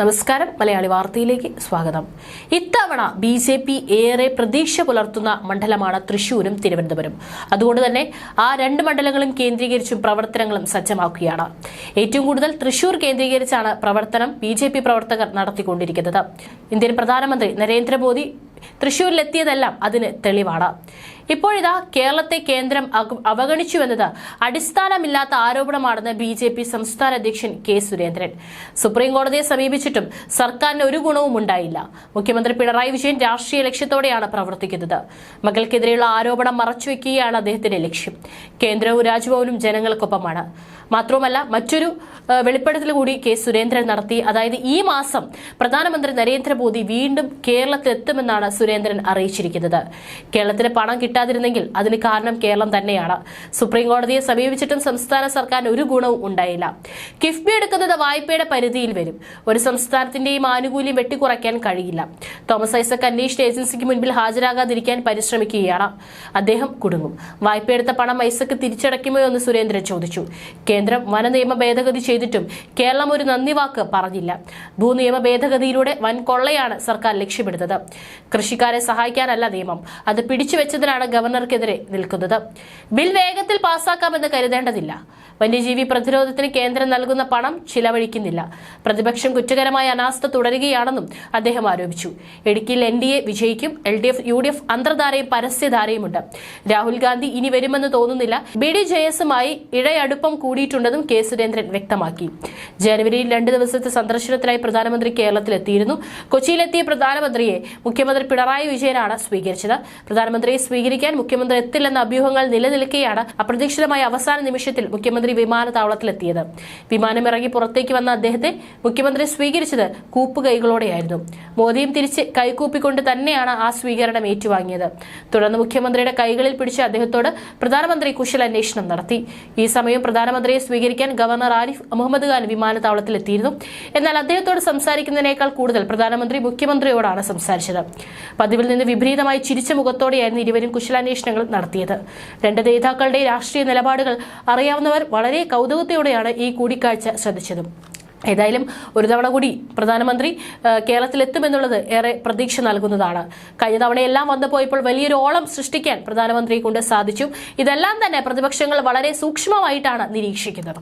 നമസ്കാരം. മലയാളി വാർത്തയിലേക്ക് സ്വാഗതം. ഇത്തവണ ബി ജെ പി ഏറെ പ്രതീക്ഷ പുലർത്തുന്ന മണ്ഡലമാണ് തൃശൂരും തിരുവനന്തപുരം. അതുകൊണ്ട് തന്നെ ആ രണ്ട് മണ്ഡലങ്ങളും കേന്ദ്രീകരിച്ചും പ്രവർത്തനങ്ങളും സജ്ജമാക്കുകയാണ്. ഏറ്റവും കൂടുതൽ തൃശൂർ കേന്ദ്രീകരിച്ചാണ് പ്രവർത്തനം ബി പ്രവർത്തകർ നടത്തിക്കൊണ്ടിരിക്കുന്നത്. ഇന്ത്യൻ പ്രധാനമന്ത്രി നരേന്ദ്രമോദി തൃശൂരിലെത്തിയതെല്ലാം അതിന് തെളിവാണ്. ഇപ്പോഴിതാ കേരളത്തെ കേന്ദ്രം അവഗണിച്ചുവെന്നത് അടിസ്ഥാനമില്ലാത്ത ആരോപണമാണെന്ന് ബി ജെ പി സംസ്ഥാന അധ്യക്ഷൻ കെ സുരേന്ദ്രൻ. സുപ്രീം കോടതിയെ സമീപിച്ചിട്ടും സർക്കാരിന് ഒരു ഗുണവും ഉണ്ടായില്ല. മുഖ്യമന്ത്രി പിണറായി വിജയൻ രാഷ്ട്രീയ ലക്ഷ്യത്തോടെയാണ് പ്രവർത്തിക്കുന്നത്. മകൾക്കെതിരെയുള്ള ആരോപണം മറച്ചുവെക്കുകയാണ് അദ്ദേഹത്തിന്റെ ലക്ഷ്യം. കേന്ദ്രവും രാജ്ഭവനും ജനങ്ങൾക്കൊപ്പമാണ്. മാത്രവുമല്ല മറ്റൊരു വെളിപ്പെടുത്തൽ കൂടി കെ സുരേന്ദ്രൻ നടത്തി. അതായത് ഈ മാസം പ്രധാനമന്ത്രി നരേന്ദ്രമോദി വീണ്ടും കേരളത്തിലെത്തുമെന്നാണ് സുരേന്ദ്രൻ അറിയിച്ചിരിക്കുന്നത്. കേരളത്തിന് പണം കിട്ടാതിരുന്നെങ്കിൽ അതിന് കാരണം കേരളം തന്നെയാണ്. സുപ്രീം കോടതിയെ സമീപിച്ചിട്ടും സംസ്ഥാന സർക്കാരിന് ഒരു ഗുണവും ഉണ്ടായില്ല. കിഫ്ബി എടുക്കുന്നത് വായ്പയുടെ പരിധിയിൽ വരും. ഒരു സംസ്ഥാനത്തിന്റെയും ആനുകൂല്യം വെട്ടിക്കുറയ്ക്കാൻ കഴിയില്ല. തോമസ് ഐസക് അന്വേഷണ ഏജൻസിക്ക് മുൻപിൽ ഹാജരാകാതിരിക്കാൻ പരിശ്രമിക്കുകയാണ്. അദ്ദേഹം കുടുങ്ങും. വായ്പയെടുത്ത പണം ഐസക് തിരിച്ചടയ്ക്കുമോ എന്ന് സുരേന്ദ്രൻ ചോദിച്ചു. കേന്ദ്രം വനനിയമ ഭേദഗതി ചെയ്തിട്ടും കേരളം ഒരു നന്ദി വാക്ക് പറഞ്ഞില്ല. ഭൂനിയമ ഭേദഗതിയിലൂടെ വൻ കൊള്ളയാണ് സർക്കാർ ലക്ഷ്യമിടുന്നത്. കൃഷിക്കാരെ സഹായിക്കാനല്ല നിയമം. അത് പിടിച്ചുവെച്ചതിനാണ് ഗവർണർക്കെതിരെ നിൽക്കുന്നത്. ബിൽ വേഗത്തിൽ പാസാക്കാമെന്ന് കരുതേണ്ടതില്ല. വന്യജീവി പ്രതിരോധത്തിന് കേന്ദ്രം നൽകുന്ന പണം ചിലവഴിക്കുന്നില്ല. പ്രതിപക്ഷം കുറ്റകരമായ അനാസ്ഥ തുടരുകയാണെന്നും അദ്ദേഹം ആരോപിച്ചു. ഇടുക്കിയിൽ എൻ ഡി എ വിജയിക്കും L D F U D F അന്തർധാരയും പരസ്യധാരയുമുണ്ട്. രാഹുൽ ഗാന്ധി ഇനി വരുമെന്ന് തോന്നുന്നില്ല. ബി ഡി ജെ എസുമായി ഇഴയടുപ്പം കൂടിയിട്ടുണ്ടെന്നും കെ സുരേന്ദ്രൻ വ്യക്തമാക്കി. ജനുവരിയിൽ രണ്ട് ദിവസത്തെ സന്ദർശനത്തിനായി പ്രധാനമന്ത്രി കേരളത്തിലെത്തിയിരുന്നു. കൊച്ചിയിലെത്തിയ പ്രധാനമന്ത്രിയെ മുഖ്യമന്ത്രി പിണറായി വിജയനാണ് സ്വീകരിച്ചത്. പ്രധാനമന്ത്രിയെ സ്വീകരിക്കാൻ മുഖ്യമന്ത്രി എത്തില്ലെന്ന അഭ്യൂഹങ്ങൾ നിലനിൽക്കെയാണ് അപ്രതീക്ഷിതമായ അവസാന നിമിഷത്തിൽ മുഖ്യമന്ത്രി വിമാനത്താവളത്തിലെത്തിയത്. വിമാനം ഇറങ്ങി പുറത്തേക്ക് വന്ന അദ്ദേഹത്തെ മുഖ്യമന്ത്രി സ്വീകരിച്ചത് കൂപ്പുകൈകളോടെയായിരുന്നു. മോദിയും തിരിച്ച് കൈകൂപ്പിക്കൊണ്ട് തന്നെയാണ് ആ സ്വീകരണം ഏറ്റുവാങ്ങിയത്. തുടർന്ന് മുഖ്യമന്ത്രിയുടെ കൈകളിൽ പിടിച്ച് അദ്ദേഹത്തോട് പ്രധാനമന്ത്രി കുശലന്വേഷണം നടത്തി. ഈ സമയം പ്രധാനമന്ത്രിയെ സ്വീകരിക്കാൻ ഗവർണർ ആരിഫ് മുഹമ്മദ് ഖാൻ വിമാനത്താവളത്തിലെത്തിയിരുന്നു. എന്നാൽ അദ്ദേഹത്തോട് സംസാരിക്കുന്നതിനേക്കാൾ കൂടുതൽ പ്രധാനമന്ത്രി മുഖ്യമന്ത്രിയോടാണ് സംസാരിച്ചത്. പതിവിൽ നിന്ന് വിപരീതമായി ചിരിച്ച മുഖത്തോടെയായിരുന്നു ഇരുവരും കുശലാന്വേഷണങ്ങൾ നടത്തിയത്. രണ്ട് നേതാക്കളുടെ രാഷ്ട്രീയ നിലപാടുകൾ അറിയാവുന്നവർ വളരെ കൗതുകത്തോടെയാണ് ഈ കൂടിക്കാഴ്ച ശ്രദ്ധിച്ചതും. ഏതായാലും ഒരു തവണ കൂടി പ്രധാനമന്ത്രി കേരളത്തിലെത്തുമെന്നുള്ളത് ഏറെ പ്രതീക്ഷ നൽകുന്നതാണ്. കഴിഞ്ഞ തവണയെല്ലാം വന്നു പോയപ്പോൾ വലിയൊരു ഓളം സൃഷ്ടിക്കാൻ പ്രധാനമന്ത്രിയെ കൊണ്ട് സാധിച്ചു. ഇതെല്ലാം തന്നെ പ്രതിപക്ഷങ്ങൾ വളരെ സൂക്ഷ്മമായിട്ടാണ് നിരീക്ഷിക്കുന്നത്.